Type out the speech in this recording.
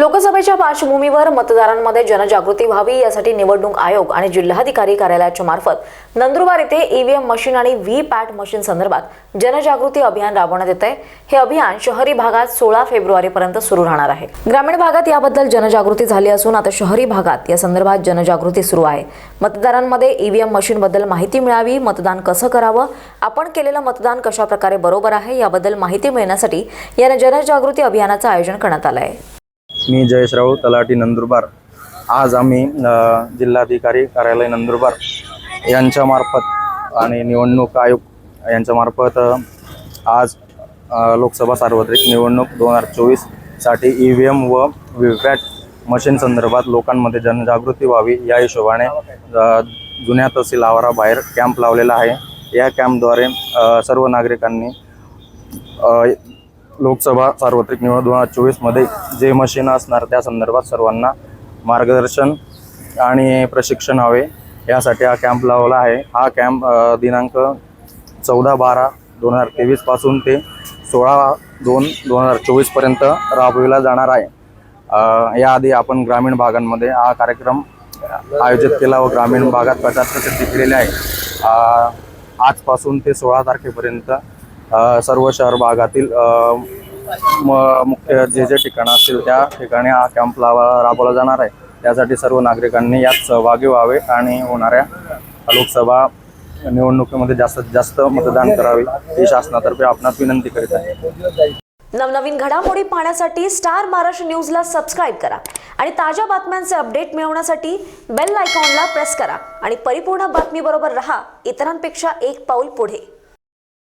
लोकसभेच्या पार्श्वभूमीवर मतदारांमध्ये जनजागृती व्हावी यासाठी निवडणूक आयोग आणि जिल्हाधिकारी कार्यालयाच्या मार्फत नंदुरबार येथे ईव्हीएम मशीन आणि व्ही पॅट मशीन संदर्भात जनजागृती अभियान राबवण्यात येत आहे हे अभियान शहरी भागात सोळा फेब्रुवारीपर्यंत सुरू राहणार आहे. ग्रामीण भागात याबद्दल जनजागृती झाली असून आता शहरी भागात या संदर्भात जनजागृती सुरू आहे. मतदारांमध्ये ईव्हीएम मशीनबद्दल माहिती मिळावी मतदान कसं करावं आपण केलेलं मतदान कशा प्रकारे बरोबर आहे याबद्दल माहिती मिळण्यासाठी या जनजागृती अभियानाचं आयोजन करण्यात आलं आहे. मी जयेश राऊत तलाठी नंदुरबार. आज आम्ही जिल्हाधिकारी कार्यालय नंदुरबार यांच्यामार्फत आणि निवडणूक आयोग यांच्यामार्फत आज लोकसभा सार्वत्रिक निवडणूक दोन हजार चोवीससाठी ई व्ही एम व व्हीव्हॅट मशीन संदर्भात लोकांमध्ये जनजागृती व्हावी या हिशोबाने जुन्या तहसील आवाराबाहेर कॅम्प लावलेला आहे. या कॅम्पद्वारे सर्व नागरिकांनी लोकसभा सार्वत्रिक निवडणूक दोन हजार चोवीसमध्ये जे मशीन असणार त्या संदर्भात सर्वांना मार्गदर्शन आणि प्रशिक्षण हवे. यासाठी हा कॅम्प लावला आहे. हा कॅम्प दिनांक चौदा बारा दोन हजार तेवीसपासून ते सोळा दोन दोन हजार चोवीसपर्यंत राबविला जाणार आहे. याआधी आपण ग्रामीण भागांमध्ये हा कार्यक्रम आयोजित केला व ग्रामीण भागात प्रचार प्रसिद्धी केलेली आहे. आजपासून ते सोळा तारखेपर्यंत सर्व शहर भागातील म- मुख्य जे जे ठिकाणं असतील त्या ठिकाणी हा कॅम्प लावा राबवला जाणार आहे. त्यासाठी सर्व नागरिकांनी यात सहभागी व्हावे आणि होणाऱ्या लोकसभा निवडणुकीमध्ये जास्तीत जास्त मतदान करावे ही शासनातर्फे आपणास विनंती करीत आहे. नवनवीन घडामोडी पाहण्यासाठी स्टार महाराष्ट्र न्यूजला सबस्क्राईब करा आणि ताज्या बातम्यांचे अपडेट मिळवण्यासाठी बेल आयकॉनला प्रेस करा आणि परिपूर्ण बातमीबरोबर रहा. इतरांपेक्षा एक पाऊल पुढे.